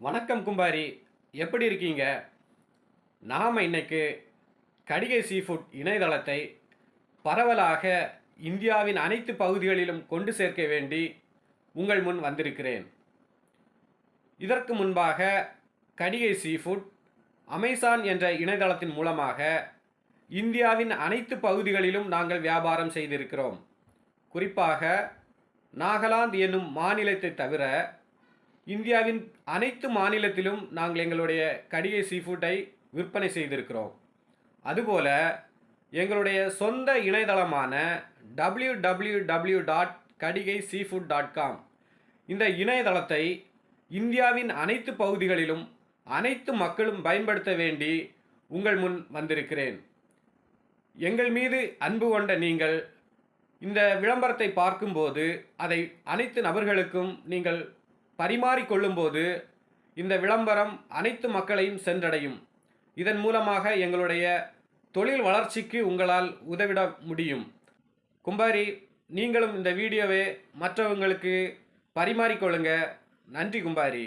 வணக்கம் கும்பாரி. எப்படி இருக்கீங்க? நாம் இன்னைக்கு கடிகை சீஃபுட் இணையதளத்தை பரவலாக இந்தியாவின் அனைத்து பகுதிகளிலும் கொண்டு சேர்க்க வேண்டி உங்கள் முன் வந்திருக்கிறேன். இதற்கு முன்பாக கடிகை சீஃபுட் அமேசான் என்ற இணையதளத்தின் மூலமாக இந்தியாவின் அனைத்து பகுதிகளிலும் நாங்கள் வியாபாரம் செய்திருக்கிறோம். குறிப்பாக நாகாலாந்து என்னும் மாநிலத்தை தவிர இந்தியாவின் அனைத்து மாநிலத்திலும் நாங்கள் எங்களுடைய கடிகை சீஃபுட்டை விற்பனை செய்திருக்கிறோம். அதுபோல எங்களுடைய சொந்த இணையதளமான W W W dot Kadigai seafood dot com இந்த இணையதளத்தை இந்தியாவின் அனைத்து பகுதிகளிலும் அனைத்து மக்களும் பயன்படுத்த வேண்டி உங்கள் முன் வந்திருக்கிறேன். எங்கள் மீது அன்பு கொண்ட நீங்கள் இந்த விளம்பரத்தை பார்க்கும்போது அதை அனைத்து நபர்களுக்கும் நீங்கள் பரிமாறிக்கொள்ளும்போது இந்த விளம்பரம் அனைத்து மக்களையும் சென்றடையும். இதன் மூலமாக எங்களுடைய தொழில் வளர்ச்சிக்கு உங்களால் உதவிட முடியும். கும்பாரி நீங்களும் இந்த வீடியோவை மற்றவங்களுக்கு பரிமாறிக்கொள்ளுங்க. நன்றி கும்பாரி.